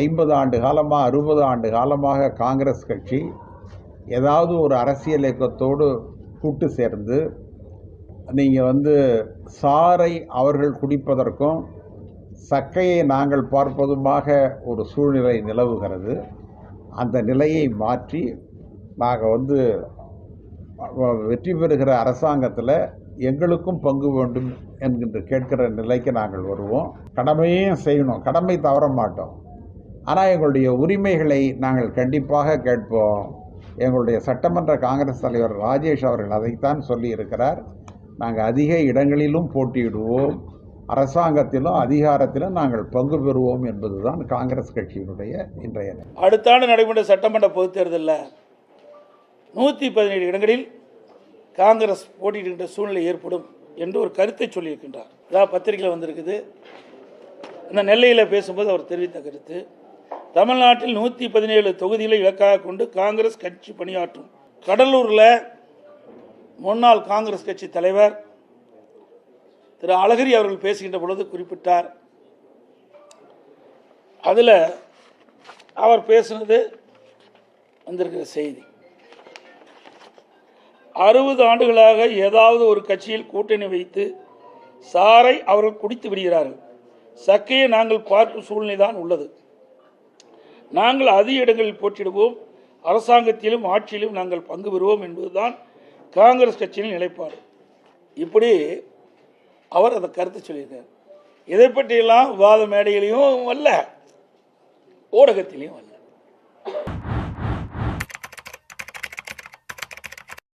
ஐம்பது ஆண்டு காலமாக அறுபது ஆண்டு காலமாக காங்கிரஸ் கட்சி ஏதாவது ஒரு அரசியல் இயக்கத்தோடு கூட்டு சேர்ந்து நீங்கள் வந்து சாரை அவர்கள் குடிப்பதற்கும் சக்கையை நாங்கள் பார்ப்பதுமாக ஒரு சூழ்நிலை நிலவுகிறது. அந்த நிலையை மாற்றி நாங்கள் வந்து வெற்றி பெறுகிற அரசாங்கத்தில் எங்களுக்கும் பங்கு வேண்டும் என்கின்ற கேட்கிற நிலைக்கு நாங்கள் வருவோம். கடமையும் செய்யணும். கடமை தவற மாட்டோம். ஆனால் எங்களுடைய உரிமைகளை நாங்கள் கண்டிப்பாக கேட்போம். எங்களுடைய சட்டமன்ற காங்கிரஸ் தலைவர் ராஜேஷ் அவர்கள் அதைத்தான் சொல்லி இருக்கிறார் நாங்கள் அதிக இடங்களிலும் போட்டியிடுவோம். அரசாங்கத்திலும் அதிகாரத்திலும் நாங்கள் பங்கு பெறுவோம் என்பதுதான் காங்கிரஸ் கட்சியினுடைய இன்றைய அடுத்த ஆண்டு நடைபெற்ற சட்டமன்ற பொதுத் தேர்தலில் நூற்றி பதினேழு இடங்களில் காங்கிரஸ் போட்டியிடுகின்ற சூழ்நிலை ஏற்படும் என்று ஒரு கருத்தை சொல்லியிருக்கின்றார். அதாவது பத்திரிகையில் வந்திருக்குது. இந்த நெல்லையில் பேசும்போது அவர் தெரிவித்த கருத்து. தமிழ்நாட்டில் நூற்றி பதினேழு தொகுதிகளை இலக்காக கொண்டு காங்கிரஸ் கட்சி பணியாற்றும். கடலூரில் முன்னாள் காங்கிரஸ் கட்சி தலைவர் திரு அழகிரி அவர்கள் பேசுகின்ற பொழுது குறிப்பிட்டார். அதில் அவர் பேசினது வந்திருக்கிற செய்தி. அறுபது ஆண்டுகளாக ஏதாவது ஒரு கட்சியில் கூட்டணி வைத்து சாரை அவர்கள் குடித்து விடுகிறார்கள். சக்கையை நாங்கள் பார்க்கும் சூழ்நிலை தான் உள்ளது. நாங்கள் அதிக இடங்களில் போட்டிடுவோம் அரசாங்கத்திலும் ஆட்சியிலும் நாங்கள் பங்கு பெறுவோம் என்பதுதான் காங்கிரஸ் கட்சியின் நிலைப்பாடு. இப்படி அவர் அந்த கருத்து சொல்லியிருக்கார். இதை பற்றியெல்லாம் விவாத மேடையிலையும் அல்ல ஊடகத்திலையும் அல்ல.